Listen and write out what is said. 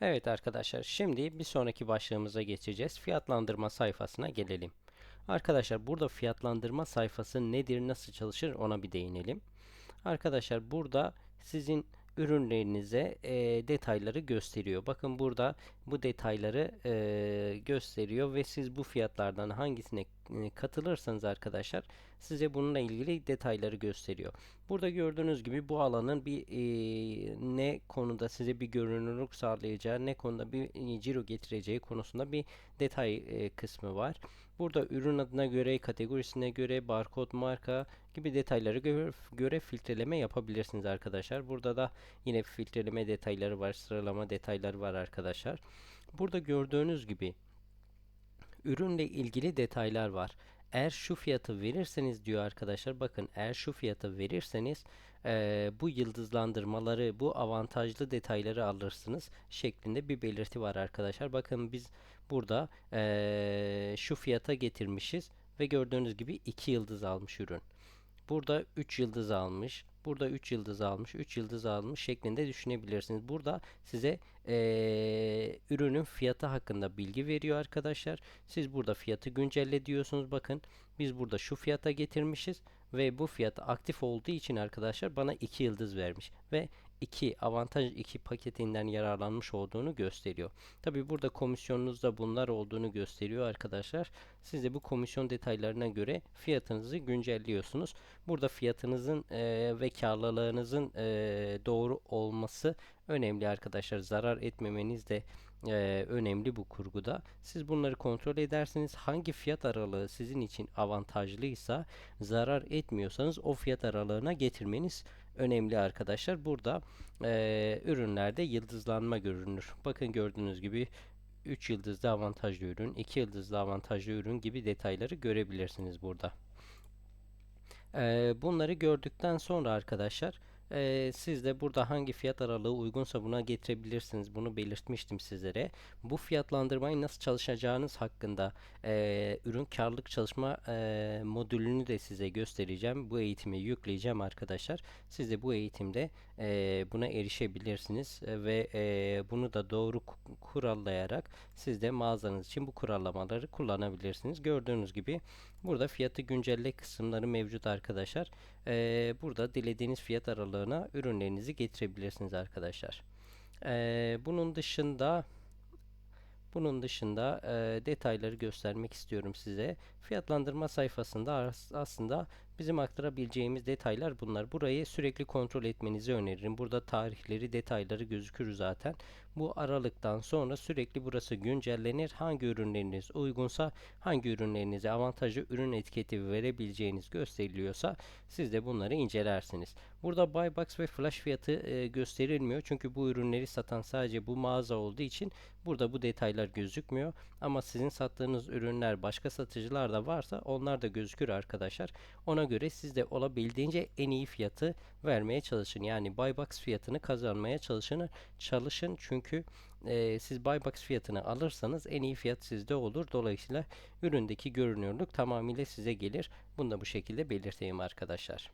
Evet arkadaşlar şimdi bir sonraki başlığımıza geçeceğiz. Fiyatlandırma sayfasına gelelim. Arkadaşlar burada fiyatlandırma sayfası nedir, nasıl çalışır ona bir değinelim. Arkadaşlar burada sizin ürünlerinize e, detayları gösteriyor. Bakın burada bu detayları e, gösteriyor ve siz bu fiyatlardan hangisine katılırsanız arkadaşlar size bununla ilgili detayları gösteriyor. Burada gördüğünüz gibi bu alanın bir e, ne konuda size bir görünürlük sağlayacağı, ne konuda bir e, ciro getireceği konusunda bir detay e, kısmı var. Burada ürün adına göre, kategorisine göre, barkod, marka gibi detayları göre, göre filtreleme yapabilirsiniz arkadaşlar. Burada da yine filtreleme detayları var, sıralama detayları var arkadaşlar. Burada gördüğünüz gibi ürünle ilgili detaylar var. Eğer şu fiyatı verirseniz diyor arkadaşlar bakın eğer şu fiyatı verirseniz e, bu yıldızlandırmaları bu avantajlı detayları alırsınız şeklinde bir belirti var arkadaşlar. Bakın biz burada e, şu fiyata getirmişiz ve gördüğünüz gibi 2 yıldız almış ürün. Burada 3 yıldız almış. Burada 3 yıldız almış, 3 yıldız almış şeklinde düşünebilirsiniz. Burada size ee, ürünün fiyatı hakkında bilgi veriyor arkadaşlar. Siz burada fiyatı güncelle diyorsunuz. Bakın biz burada şu fiyata getirmişiz ve bu fiyat aktif olduğu için arkadaşlar bana 2 yıldız vermiş ve 2 avantaj 2 paketinden yararlanmış olduğunu gösteriyor. Tabi burada komisyonunuzda bunlar olduğunu gösteriyor arkadaşlar. Siz de bu komisyon detaylarına göre fiyatınızı güncelliyorsunuz. Burada fiyatınızın e, ve karlılığınızın e, doğru olması önemli arkadaşlar. Zarar etmemeniz de e, önemli bu kurguda. Siz bunları kontrol edersiniz. Hangi fiyat aralığı sizin için avantajlıysa zarar etmiyorsanız o fiyat aralığına getirmeniz önemli arkadaşlar. Burada e, ürünlerde yıldızlanma görünür. Bakın gördüğünüz gibi 3 yıldızlı avantajlı ürün, 2 yıldızlı avantajlı ürün gibi detayları görebilirsiniz burada. E, bunları gördükten sonra arkadaşlar ee, siz de burada hangi fiyat aralığı uygunsa buna getirebilirsiniz. Bunu belirtmiştim sizlere. Bu fiyatlandırmayı nasıl çalışacağınız hakkında e, ürün karlılık çalışma e, modülünü de size göstereceğim. Bu eğitimi yükleyeceğim arkadaşlar. Siz de bu eğitimde e, buna erişebilirsiniz ve e, bunu da doğru kurallayarak siz de mağazanız için bu kurallamaları kullanabilirsiniz. Gördüğünüz gibi burada fiyatı güncelle kısımları mevcut arkadaşlar. E, burada dilediğiniz fiyat aralığına ürünlerinizi getirebilirsiniz arkadaşlar. E, bunun dışında bunun dışında e, detayları göstermek istiyorum size. Fiyatlandırma sayfasında aslında bizim aktarabileceğimiz detaylar bunlar. Burayı sürekli kontrol etmenizi öneririm. Burada tarihleri, detayları gözükür zaten. Bu aralıktan sonra sürekli burası güncellenir. Hangi ürünleriniz uygunsa, hangi ürünlerinize avantajlı ürün etiketi verebileceğiniz gösteriliyorsa siz de bunları incelersiniz. Burada buy box ve flash fiyatı e, gösterilmiyor. Çünkü bu ürünleri satan sadece bu mağaza olduğu için burada bu detaylar gözükmüyor. Ama sizin sattığınız ürünler başka satıcılar da varsa onlar da gözükür arkadaşlar. Ona göre siz de olabildiğince en iyi fiyatı vermeye çalışın. Yani buy box fiyatını kazanmaya çalışın. Çalışın çünkü e, siz buy box fiyatını alırsanız en iyi fiyat sizde olur. Dolayısıyla üründeki görünürlük tamamıyla size gelir. Bunu da bu şekilde belirteyim arkadaşlar.